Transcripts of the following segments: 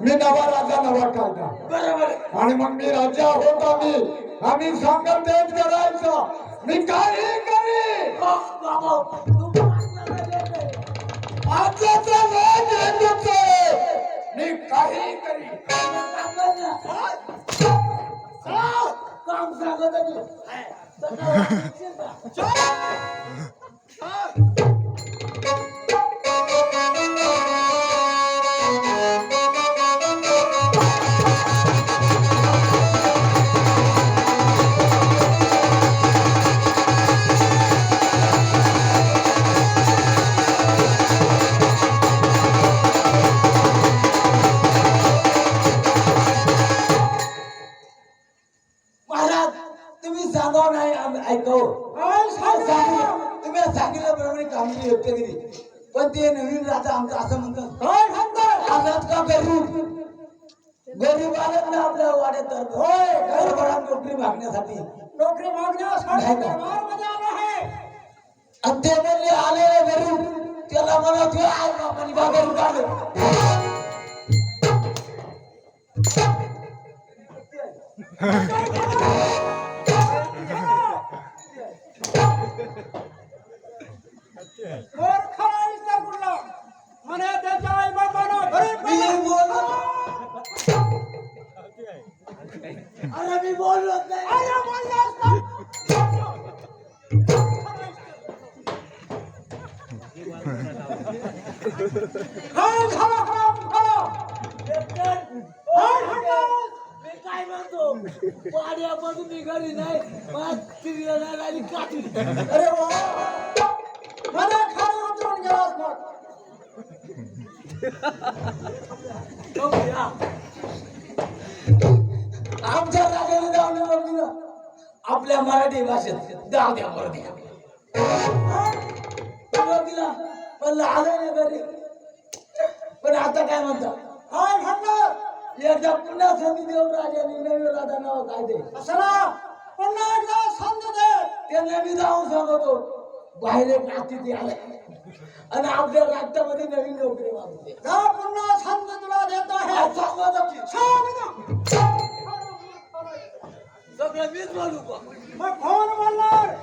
मी नवा राजा नवा कायदा बरोबर. आणि मग मी राजा होता मी आम्ही सांगत तेच करायचं. मी काही करी. हो. आजचा वेळ. मी काही करी. काम सांगत कामगिरी व्यक्त केली पण ते नवीन राजा आमचं असं म्हणतात का गरीब? गरीब आलं ना आपल्या वाड्यात तर. होय गरीबाला नोकरी मागण्यासाठी. नोकरी आलो आणि ते म्हणले आलेले गरीब. त्याला म्हणा तू आई बापाने बागेत काढलं मूर्ख खाऊ, खाऊ, खाऊ, खाऊ. मी काय म्हणतो? निघाली नाही नाही आली काठी. अरे वा. मला खाली उतरून गेलास मग आमच्या राजाने जाऊन बघितलं आपल्या मराठी भाषेत जाऊ द्या. बरं द्या बघितला म्हणलं आलं नाही घरी. पण आता काय म्हणता? काय म्हणणार एकदा पुन्हा संधी देऊन राजाने नवीन राजा नाव काय दे असला पुन्हा एकदा संधी दे. त्यांना मी जाऊन सांगतो. बाहेर एक अतिथी आले. आणि आपल्या राज्यामध्ये नवीन नोकरी जा पुन्हा संधी तुला देत आहे. सगळं मीच बोलू का? मग कोण बोलणार.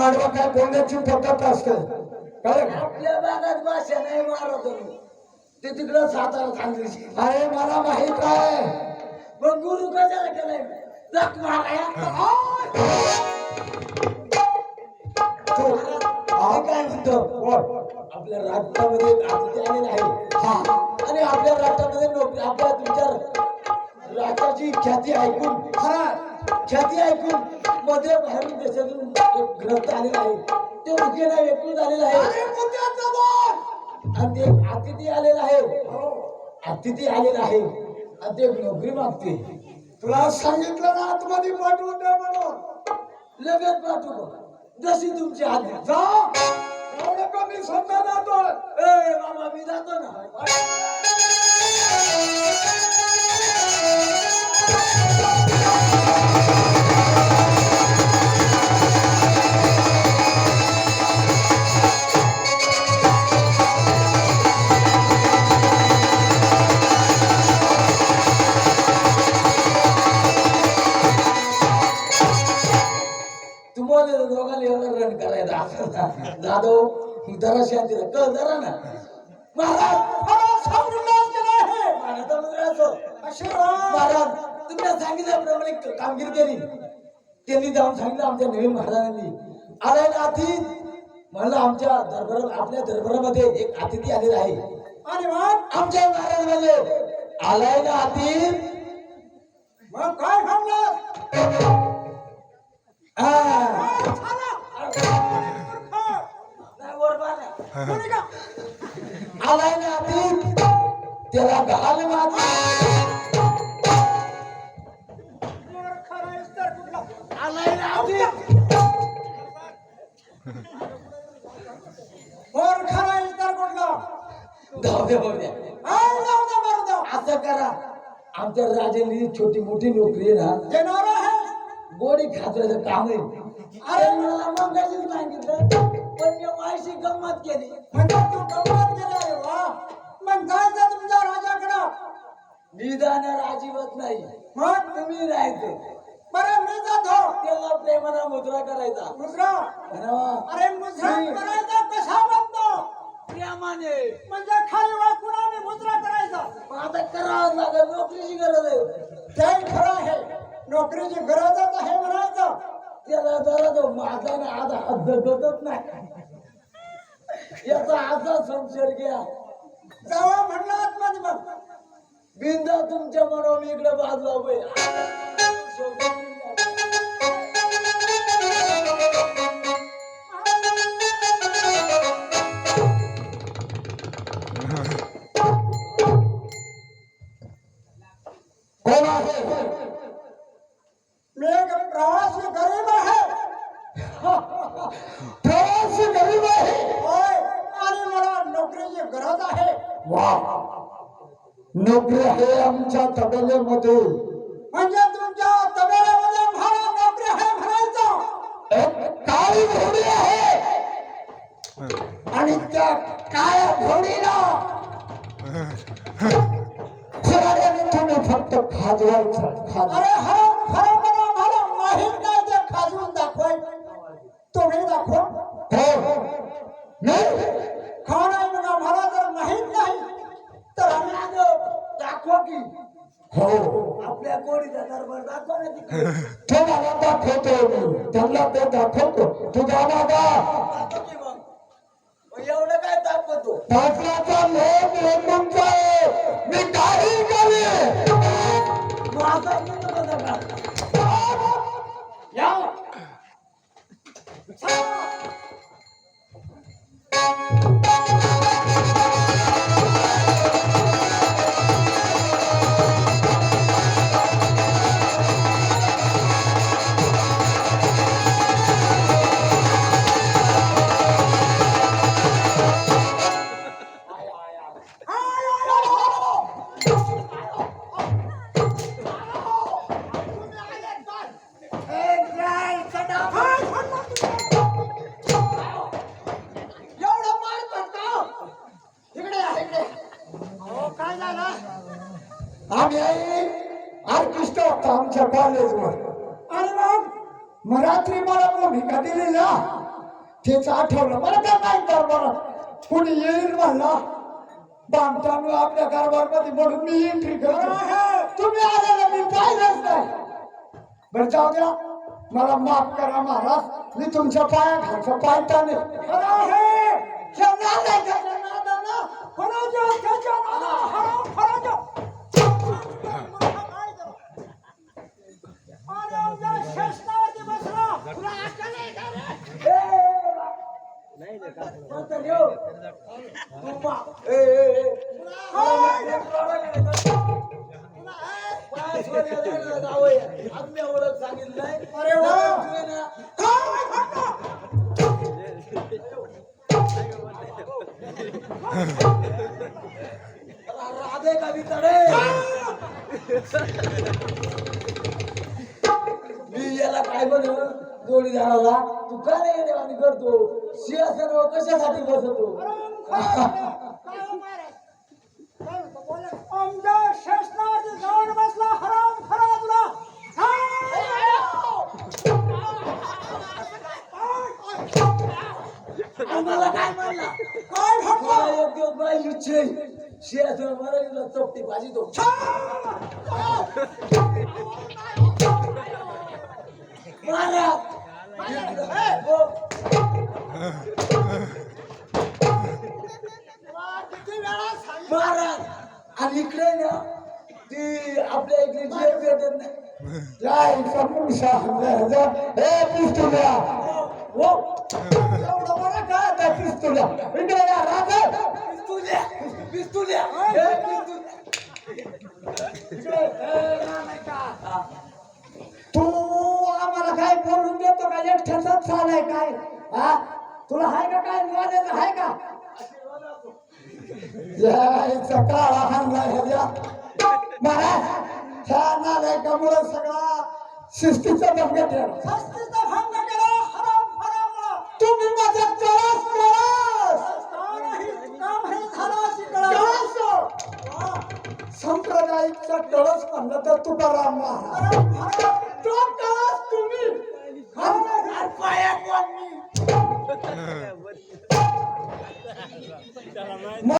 गाडवा काय बोलण्याची पद्धत असते? आपल्या भागात भाषा नाही महाराजांनो ते तिकडं सातारा सांगली अरे मला माहीत आहे. मग गुरु कशाला केलाय? जग माराया तू मी काय म्हणतो. आपल्या राज्यामध्ये आलेला आहे. हा. आणि आपल्या राज्यामध्ये नोकरी आपल्या तुमच्या राज्याची ख्याती ऐकून खरं ख्याती ऐकून मध्ये बाहेरून देशातून एक ग्रंथ आलेला आहे. ते उके नाही ऐकून झालेला आहे. आणि ते अतिथी आलेला आहे. हो. अतिथी आलेला आहे. आणि ते नोकरी मागते. तुला सांगितलं ना आतमध्ये पाठवून दे म्हणून. लगेच पाठवू? जशी तुमची आज्ञा. जा. एवढं कमी समजा जातो ए बाबा मी जातो ना. कळ जरा ना महाराज तुम्ही सांगितल्याप्रमाणे कामगिरी केली. त्यांनी जाऊन सांगितलं आमच्या नवीन महाराजांनी. आलाय ना अतिथी म्हणलं आमच्या दरबार आपल्या दरबारामध्ये एक अतिथी आलेला आहे. आणि मग? आमच्या महाराज म्हणजे आलाय ना अतिथी मग काय हा. आलाय ना अतिथी त्याला घाल तर आलाय ना वर खरा इतर कुठला जाऊ दे आई जाऊ दे मारू दे असं करा आमच्या राजांनी छोटी मोठी नोकरी ना देणार आहे. गोडी खात्याचं काम आहे. अरे! मला मंगाशीच सांगितलं पण मी गंमत केली. म्हणजे तू गंमत केली आहे वा. मग जायचं तुमच्या राजाकडं मी जाणार अजिबात नाही. मग तुम्ही राहायचं. बरं मी जातो. त्याला प्रेमाला मुद्रा करायचा. मुद्रा. अरे मुद्रा करायचा कसा म्हणतो? प्रेमाने. म्हणजे खाली वाकून आम्ही मुद्रा करायचा? आता करावं लागेल. नोकरीची गरज आहे. ते खरं आहे. नोकरीची गरजच आहे म्हणायचं. त्याला जरा तो माझा ना आज हात धकतच नाही. याचा असा संशय घ्या जावा म्हणला आतमध्ये मग बिंदा तुमच्या मनावर इकडे बाजूला वा नोकरी आहे आमच्या तबेल्यामध्ये. म्हणजे तुमच्या तबेल्यामध्ये मला नोकरी आहे एक काळी घोडी आहे. आणि त्या काळ्या घोडीला खराड्याने तुम्ही फक्त खाजवायचं खाज अरे हराम खरं म्हणा मला माहीत नाही ते खाजवून दाखवाय तुम्ही दाखवा हो नाही खा नाही म्हणा मला जर माहीत नाही तर आम्ही दाखवा की हो आपल्या गोडीचा दरबार दाखवा ना तिकडे तुम्हाला दाखवतो मी त्यांना ते दाखवतो. तू जाणार का एवढं काय दाखवतो? पाटलाचा लोक मग रात्री मला भूमिका दिली ना तेच आठवलं. मला काय आहे मला कुणी येईल म्हणला बांधताना आपल्या कारभारमध्ये म्हणून मी एंट्री करतो. तुम्ही आलेला मी पाहिलंच नाही. बरं जाऊ द्या. मला माफ करा महाराज. मी तुमच्या पाया खालचा पायता नाही राधे का भितडे मी याला काय म्हणू? जोडीदाराला तू का नाही देवानी करतो? सिंहासनावर कशासाठी बसतो? आमच्या शासनावरती जाऊन बसला हराम खरा तुला. आम्हाला काय म्हणला? काय मला चपटी भाजी तो महाराज. महाराज आणि इकडे ना ती आपल्या इकडे जे भेटत नाही. जय समूसा ए पिस्तुल्या. हो. एवढं बरं काय आता पिस्तुल्या? इकडे या राजा. पिस्तुल्या. पिस्तुल्या. हे पिस्तुल्या. इकडे नाही का? तू का एकट्याचाच चालाय काय? हा? तुला हाय का काय? का? यायचा काळा हाणला ह्याच्या महाराज ह्या नालायकामुळे सगळा? शिस्तीचा शिस्तीचा भंग केला. हराम हराम. तुम्ही माझ्या कळस कळस सांप्रदायिकचा कळस म्हणलं तर तुकाराम महाराज.